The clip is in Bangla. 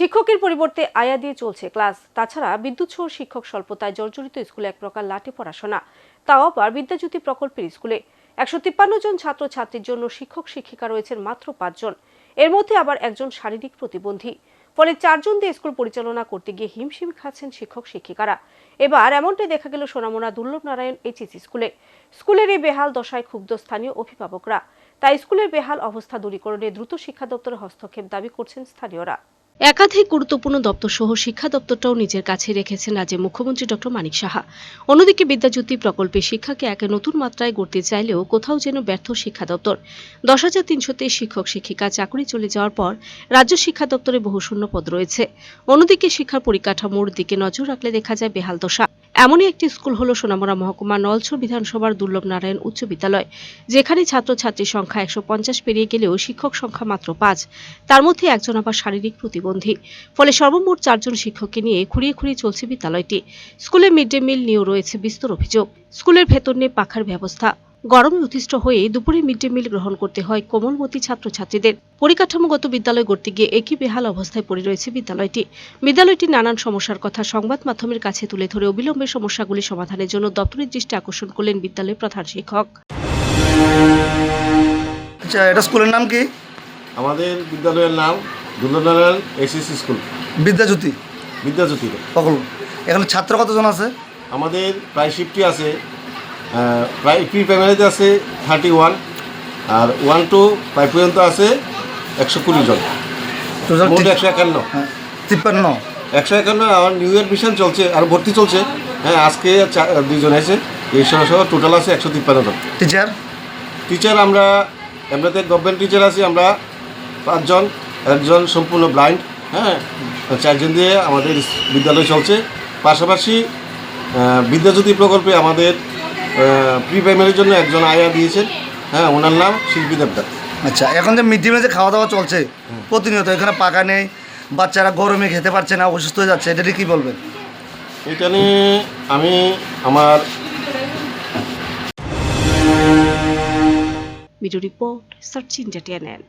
শিক্ষকের পরিবর্তে আয়া দিয়ে চলছে ক্লাস। তাছাড়া বিদ্যুৎ সহ শিক্ষক স্বল্পতায় জর্জরিত স্কুলে এক প্রকার লাটে পড়াশোনা। তাও আবার বিদ্যাজ্যোতি প্রকল্পের স্কুলে একশো তিপ্পান্ন জন ছাত্র ছাত্রীর জন্য শিক্ষক শিক্ষিকা রয়েছেন মাত্র পাঁচজন এর মধ্যে আবার একজন শারীরিক প্রতিবন্ধী। ফলে চারজন দিয়ে স্কুল পরিচালনা করতে গিয়ে হিমশিম খাচ্ছেন শিক্ষক শিক্ষিকারা। এবার এমনটাই দেখা গেল সোনামোনা দুর্লভ নারায়ণ এইচএস স্কুলে। স্কুলের এই বেহাল দশায় ক্ষুব্ধ স্থানীয় অভিভাবকরা। তাই স্কুলের বেহাল অবস্থা দূরীকরণে দ্রুত শিক্ষা দপ্তরের হস্তক্ষেপ দাবি করছেন স্থানীয়রা। একাধিক গুরুত্বপূর্ণ দপ্তর সহ শিক্ষা দপ্তরটাও নিজের কাছে রেখেছেন রাজ্যের মুখ্যমন্ত্রী ডক্টর মানিক সাহা। অন্যদিকে বিদ্যাজ্যোতি প্রকল্পে শিক্ষাকে এক নতুন মাত্রায় গড়তে চাইলেও কোথাও যেন ব্যর্থ শিক্ষা দপ্তর। দশ হাজার তিনশো তেইশ শিক্ষক, শিক্ষিকা চাকরি চলে যাওয়ার পর রাজ্য শিক্ষা দপ্তরে বহু শূন্য পদ রয়েছে। অন্যদিকে শিক্ষার পরিকাঠামোর দিকে নজর রাখলে দেখা যায় বেহাল দশা। এমনই একটি স্কুল হল সোনামুড়া মহকুমা নলছর বিধানসভার দুর্লভ নারায়ণ উচ্চ বিদ্যালয়, যেখানে ছাত্রছাত্রীর সংখ্যা একশো পঞ্চাশ পেরিয়ে গেলেও শিক্ষক সংখ্যা মাত্র পাঁচ। তার মধ্যে একজন আবার শারীরিক প্রতিবন্ধী। ফলে সর্বমোট চারজন শিক্ষককে নিয়ে খুঁড়িয়ে খুঁড়িয়ে চলছে বিদ্যালয়টি। স্কুলে মিড ডে মিল নিয়েও রয়েছে বিস্তর অভিযোগ। স্কুলের ভেতর নিয়ে পাখার ব্যবস্থা। গরমে অতিষ্ঠ হয়ে দুপুরে মিড ডে মিল গ্রহণ করতে হয় কোমলমতি ছাত্রছাত্রীদের। পরিকাঠামোগত বিদ্যালয় গড়তে গিয়ে একই বেহাল অবস্থায় পড়ে রয়েছে বিদ্যালয়টি। বিদ্যালয়টি নানান সমস্যার কথা সংবাদ মাধ্যমের কাছে তুলে ধরে অবিলম্বে সমস্যাগুলি সমাধানের জন্য দপ্তরের দৃষ্টি আকর্ষণ করলেন বিদ্যালয়ের প্রধান শিক্ষক। আচ্ছা এটা স্কুলের নাম কি? আমাদের বিদ্যালয়ের নাম দুর্লনারায়ণ এসএসসি স্কুল। বিদ্যাজ্যোতি। বিদ্যাজ্যোতি প্রকল্প এখানে ছাত্র কতজন আছে? আমাদের প্রায় শিফটি আছে। প্রায় প্রি প্রাইমারিতে আছে থার্টি ওয়ান আর ওয়ান টু ফাইভ পর্যন্ত আছে একশো কুড়ি জন। মোট একশো একান্ন। হ্যাঁ, তিপ্পান্ন। একশো একান্ন আমার নিউ ইয়ার মিশন চলছে আর ভর্তি চলছে। হ্যাঁ আজকে দুইজন এসে এই সহ সহ টোটাল আছে একশো তিপ্পান্ন জন। টিচার টিচার আমরা এমনিতে গভর্নমেন্ট টিচার আছি আমরা পাঁচজন একজন সম্পূর্ণ ব্লাইন্ড হ্যাঁ চারজন দিয়ে আমাদের বিদ্যালয় চলছে। পাশাপাশি বিদ্যাজ্যোতি প্রকল্পে আমাদের প্রি প্রাইমারির জন্য একজন আয়া দিয়েছেন। হ্যাঁ ওনার নাম শিল্পী দেবদার আচ্ছা এখন যে মিড ডে মিলে যে খাওয়া দাওয়া চলছে প্রতিনিয়ত এখানে পাকা নেই বাচ্চারা গরমে খেতে পারছে না অসুস্থ হয়ে যাচ্ছে এটা নিয়ে কী বলবেন? এটা নিয়ে আমি আমার video report search India TNN